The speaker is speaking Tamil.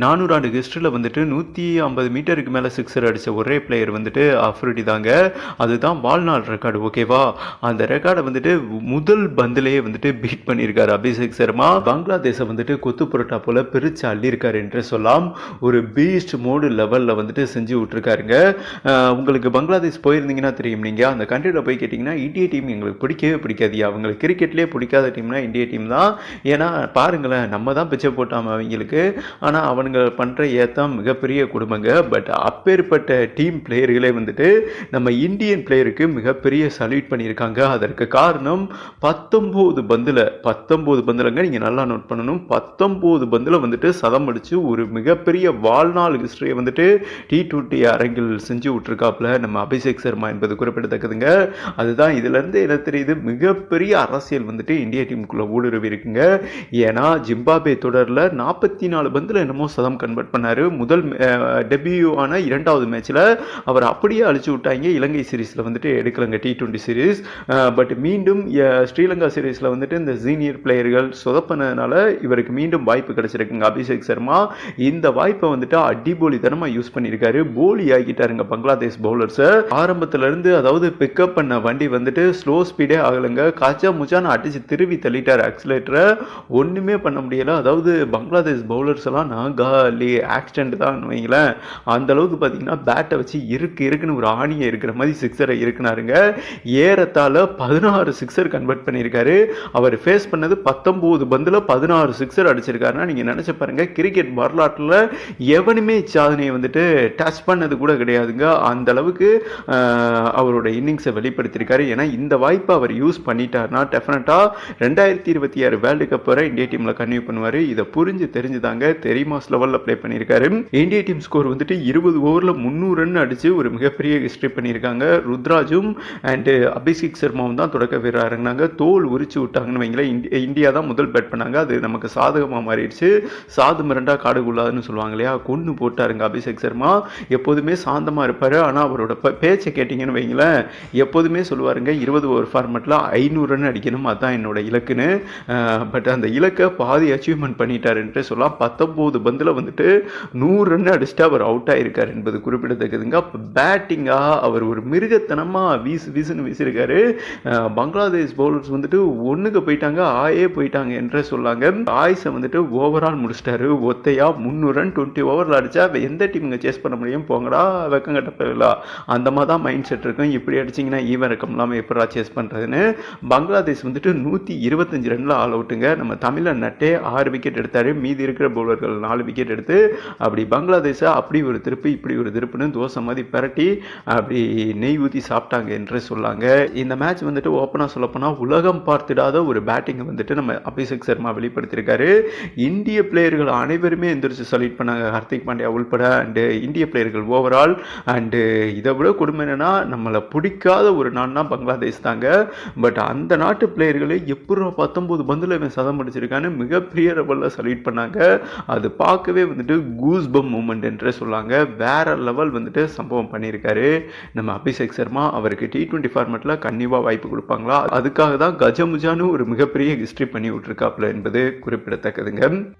நானூறு ஆண்டு ஹிஸ்டரியில் வந்துட்டு நூற்றி ஐம்பது மீட்டருக்கு மேலே சிக்ஸர் அடித்த ஒரே பிளேயர் வந்துட்டு அஃப்ரிடி தாங்க. அதுதான் வாழ்நாள் ரெக்கார்டு ஓகேவா அந்த ரெக்கார்டை வந்துட்டு முதல் பந்திலேயே வந்துட்டு பீட் பண்ணியிருக்காரு அபிஷேக் சர்மா. பங்களாதேஷை வந்துட்டு கொத்து புரோட்டா போல் பிரித்து அள்ளியிருக்காரு என்று சொல்லலாம். ஒரு பீஸ்ட் மோடு லெவலில் வந்துட்டு செஞ்சு விட்ருக்காருங்க உங்களுக்கு பங்களாதேஷ் போயிருந்தீங்கன்னா தெரியும் நீங்கள் அந்த கண்ட்ரியில் போய் கேட்டிங்கன்னா இந்திய டீம் எங்களுக்கு பிடிக்கவே பிடிக்காது. அவங்களுக்கு கிரிக்கெட்லேயே பிடிக்காத டீம்னா இந்திய டீம் தான். ஏன்னா பாருங்களேன் நம்ம தான் பிச்சை போட்டாமல் அவங்களுக்கு. ஆனால் அவனுங்க பண்ணுற ஏத்தம் மிகப்பெரிய குடும்பங்க. பட் அப்பேற்பட்ட டீம் பிளேயர்களே வந்துட்டு நம்ம இந்தியன் பிளேயருக்கு மிகப்பெரிய சல்யூட் பண்ணியிருக்காங்க. அதற்கு காரணம் பத்தொம்போது பந்தில் பத்தொம்போது பந்திலங்க நீங்கள் நல்லா நோட் பண்ணணும். பத்தொம்போது பந்தில் வந்துட்டு சதம் அடித்து ஒரு மிகப்பெரிய வாழ்நாள் ஹிஸ்டரியை வந்துட்டு டி டுவெண்ட்டி அரங்கில் செஞ்சு விட்ருக்காப்புல நம்ம அபிஷேக் சர்மா என்பது குறிப்பிடத்தக்கதுங்க. அதுதான் இதுலேருந்து என்ன தெரியுது? மிகப்பெரிய அரசியல் வந்துட்டு இந்திய டீமுக்குள்ளே ஊடுருவி இருக்குங்க ஏன்னா ஜிம்பாபே தொடரில் நாற்பத்தி நாலு பந்தில் என்னமோ சதம் கன்வெர்ட் பண்ணார். முதல் டெபியூ ஆன இரண்டாவது மேட்ச்சில் அவர் அப்படியே அழிச்சு விட்டாங்க. இலங்கை சீரீஸில் வந்துட்டு எடுக்கலங்க டி ட்வெண்ட்டி சீரீஸ் பட் மீண்டும் ஸ்ரீலங்கா சீரீஸில் வந்துட்டு இந்த சீனியர் பிளேயர்கள் சொதப்பினதுனால இவருக்கு மீண்டும் வாய்ப்பு கிடைச்சிருக்குங்க. அபிஷேக் சர்மா இந்த வாய்ப்பை வந்துட்டு அடிபோலித்தனமாக யூஸ் பண்ணியிருக்காரு. போலி ஆகிட்டாருங்க பங்களாதேஷ் பவுலர்ஸை ஆரம்பத்துல இருந்து அதாவது பிக்கப் பண்ண வண்டி வந்துட்டு ஸ்லோ ஸ்பீடே ஆகலைங்க. காச்சா முச்சான்னு அடிச்சு திருவி தள்ளிட்டார் ஆக்சிலேட்டரை ஒன்றுமே பண்ண முடியல. அதாவது பங்களாதேஷ் பவுலர்ஸ் எல்லாம் நான் காலி ஆக்சிடென்ட் தான் வைங்களேன். அந்த அளவுக்கு பார்த்தீங்கன்னா பேட்டை வச்சு இருக்கு இருக்குன்னு ஒரு ஆணியை இருக்கிற மாதிரி சிக்ஸரை இருக்குனாருங்க. ஏறத்தாழ பதினாறு சிக்ஸர் கன்வெர்ட் பண்ணியிருக்காரு. அவர் ஃபேஸ் பண்ணது பத்தொம்போது பந்தில் பதினாறு சிக்ஸர் அடிச்சிருக்காருன்னா நீங்கள் நினச்சி பாருங்க கிரிக்கெட் வரலாற்றில் எவனுமே சாதனையை வந்துட்டு டச் பண்ணது கூட கிடையாதுங்க. அந்த அளவுக்கு அவரோட இன்னிங்ஸை வெளிப்படுத்தியிருக்காரு. ஏன்னா இந்த வாய்ப்பை அவர் யூஸ் பண்ணிட்டாருன்னா டெஃபினட்டாக ரெண்டாயிரத்தி இருபத்தி ஆறு வேர்ல்டு கப் வரை இந்திய டீமில் கன்வியூ பண்ணுவார். இதை புரிஞ்சு தெரிஞ்சுதாங்க தெரியுமா லெவலில் ப்ளே பண்ணியிருக்காரு. இந்திய டீம் ஸ்கோர் வந்துட்டு இருபது ஓவரில் முந்நூறு ரன் அடித்து ஒரு மிகப்பெரிய ஹிஸ்ட்ரி பண்ணியிருக்காங்க. ருத்ராஜும் அண்டு அபிஷேக் சர்மாவும் தான் தொடக்க வீரராக தோல் உரிச்சு விட்டாங்கன்னு வைங்களேன். இந்தியா இந்தியா தான் முதல் பேட் பண்ணாங்க. அது நமக்கு சாதகமாக மாறிடுச்சு. சாது மிரண்டா காடுகுள்ளாதுன்னு சொல்லுவாங்க இல்லையா? கொன்று போட்டாருங்க அபிஷேக் சர்மா. எப்போதுமே சாந்தமாக இருப்பார். ஆனால் அவரோட பேச்சை கேட்டிங்கன்னு வைங்களேன். எப்போதுமே சொல்லுவாருங்க இருபது ஓவர் ஃபார்மெட்டில் ஐநூறு ரன் அடிக்கணும். அதுதான் என்னோட இலக்குன்னு. பட் அந்த இலக்கை பாதி அச்சீவ்மெண்ட் பண்ணிட்டாருன்ட்டு சொல்லலாம். பத்தொம்போது இதில் வந்துட்டு நூறு ரன் அடிச்சுட்டு அவர் அவுட் ஆயிருக்கார் என்பது குறிப்பிடத்தக்கதுங்க. பேட்டிங்காக அவர் ஒரு மிருகத்தனமாக வீசு வீசுன்னு வீசியிருக்காரு. பங்களாதேஷ் பவுலர்ஸ் வந்துட்டு ஒன்றுக்கு போயிட்டாங்க ஆயே போயிட்டாங்க என்றே சொல்லாங்க. ஆயுஸை வந்துட்டு ஓவரால் முடிச்சிட்டாரு. ஒத்தையா முந்நூறு ரன் டுவெண்ட்டி ஓவரில் அடிச்சா எந்த டீமுங்க சேஸ் பண்ண முடியும்? போங்கடா வெக்கம் கட்டப்படலா அந்த மாதிரி தான் மைண்ட் செட் இருக்கும். இப்படி அடிச்சிங்கன்னா ஈவன் ரக்கம் இல்லாமல் எப்படா சேஸ் பண்ணுறதுன்னு பங்களாதேஷ் வந்துட்டு நூற்றி இருபத்தஞ்சு ரனில் ஆல் அவுட்டுங்க நம்ம தமிழன் நட்டே ஆறு விக்கெட் எடுத்தார். மீதி இருக்கிற பவுலர்கள் நாலு விக்கெட் எடுத்து அப்படி பங்களாதேஷை அப்படி ஒரு திருப்பு இப்படி ஒரு திருப்புன்னு தோசை மாதிரி பரட்டி அப்படி நெய் ஊற்றி சாப்பிட்டாங்க என்று சொல்லாங்க. இந்த மேட்ச் வந்துட்டு ஓப்பனாக சொல்லப்போனால் உலகம் பார்த்திடாத ஒரு பேட்டிங்கை வந்துட்டு நம்ம அபிஷேக் சர்மா வெளிப்படுத்தியிருக்காரு. இந்திய பிளேயர்கள் அனைவருமே எந்திரிச்சு சல்யூட் பண்ணாங்க. ஹர்திக் பாண்டியா உள்பட அண்டு இந்திய பிளேயர்கள் ஓவரால் அண்டு இதை விட கொடுமை என்னன்னா நம்மளை பிடிக்காத ஒரு நாடுனா பங்களாதேஷ் தாங்க. பட் அந்த நாட்டு பிளேயர்களே எப்படி பத்தொம்போது பந்தில் இவன் சதம் அடிச்சிருக்கான்னு மிகப்பெரிய லெவலில் சல்யூட் பண்ணாங்க. அது பார்க்க பார்க்கவே வந்துட்டு கூஸ் பம் மூமெண்ட் என்றே சொல்லாங்க. வேற லெவல் வந்துட்டு சம்பவம் பண்ணியிருக்காரு. நம்ம அபிஷேக் சர்மா அவருக்கு டி டுவெண்ட்டி ஃபார்மெட்டில் கண்டிப்பாக வாய்ப்பு கொடுப்பாங்களா? அதுக்காக தான் கஜமுஜான்னு ஒரு மிகப்பெரிய ஹிஸ்ட்ரி பண்ணி விட்ருக்காப்புல என்பது குறிப்பிடத்தக்கதுங்க.